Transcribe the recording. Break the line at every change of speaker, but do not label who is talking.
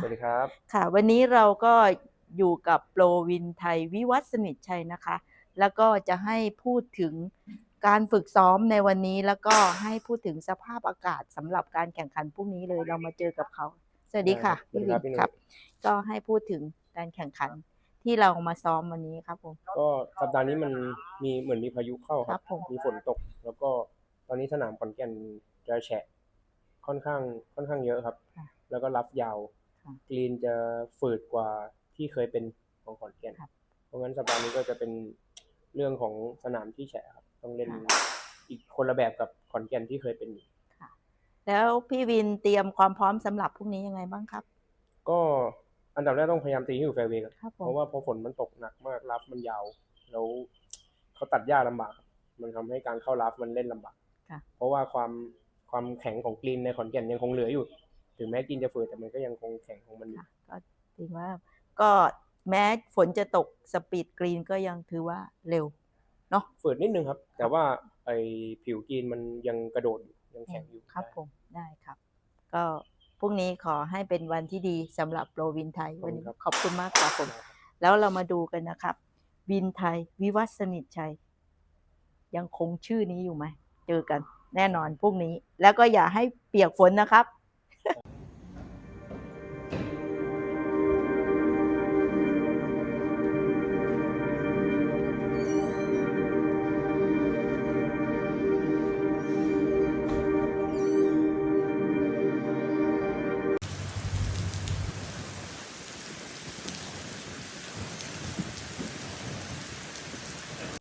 สวัสดีครับ
ค่ะ วันนี้เราก็อยู่กับโปรวินไทยวิวัฒน์สนิทชัยนะคะ แล้วก็จะให้พูดถึงการฝึกซ้อมในวันนี้แล้วก็ให้พูดถึงสภาพอากาศสำหรับการแข่งขันพรุ่งนี้เลยเรามาเจอกับเขา สวัสดีค่ะ
สวัสดีครับพี่
วิน
นุ้ย
ครับ ก็ให้พูดถึงการแข่งขันที่เรามาซ้อมวันนี้ครับผม
ก็สัปดาห์นี้มันมีเหมือนมีพายุเข้าค
ครั
รั
บ บผม
มีฝนตก แล้วก็ตอนนี้สนามขอนแก่นจะแฉะค่อนข้างค่อนข้างเยอะครับ
ค่ะ
แล้วก็รับยาว
ค่ะ
กรีนจะฝืดกว่าที่เคยเป็นของขอนแก่น
ครับ
เพราะงั้นสัปดาห์นี้ก็จะเป็นเรื่องของสนามที่แฉะครับต้องเล่น
ค่ะ
อีกคนละแบบกับขอนแก่นที่เคยเป็นอยู่
แล้วพี่วินเตรียมความพร้อมสำหรับพรุ่งนี้ยังไงบ้างครับ
ก็อันดับแรกต้องพยายามตีให้อยู่แฟร์เวย์ก่อน
ครับผ
เพ
ม
ราะว่าพอฝนมันตกหนักมากรับมันยาว แล้วเขาตัดหญ้าลำบากครับมันทำให้การเข้ารับมันเล่นลำบาก
ค่ะ
เพราะว่าความความแข็งของกรีนในขอนแก่นยังคงเหลืออยู่ ถึงแม้กรีนจะฝืดแต่มันก็ยังคงแข็งของมันอยู่
ค่ะก็ถือว่า ก็แม้ฝนจะตกสปีดกรีนก็ยังถือว่าเร็วเนาะ
ฝืดนิดนึงครับ แต่ว่าไอผิวกรีนมันยังกระโดดอยู่ยังแข็งอยู่
ครับผมได้ครับ ก็พรุ่งนี้ขอให้เป็นวันที่ดีสำหรับโปรวินไทยวันนี้ขอบคุณมากครับผม แล้วเรามาดูกันนะครับ วินไทยวิวัฒน์สนิทชัย ยังคงชื่อนี้อยู่ไหม เจอกันแน่นอนพรุ่งนี้ แล้วก็อย่าให้เปียกฝนนะครับ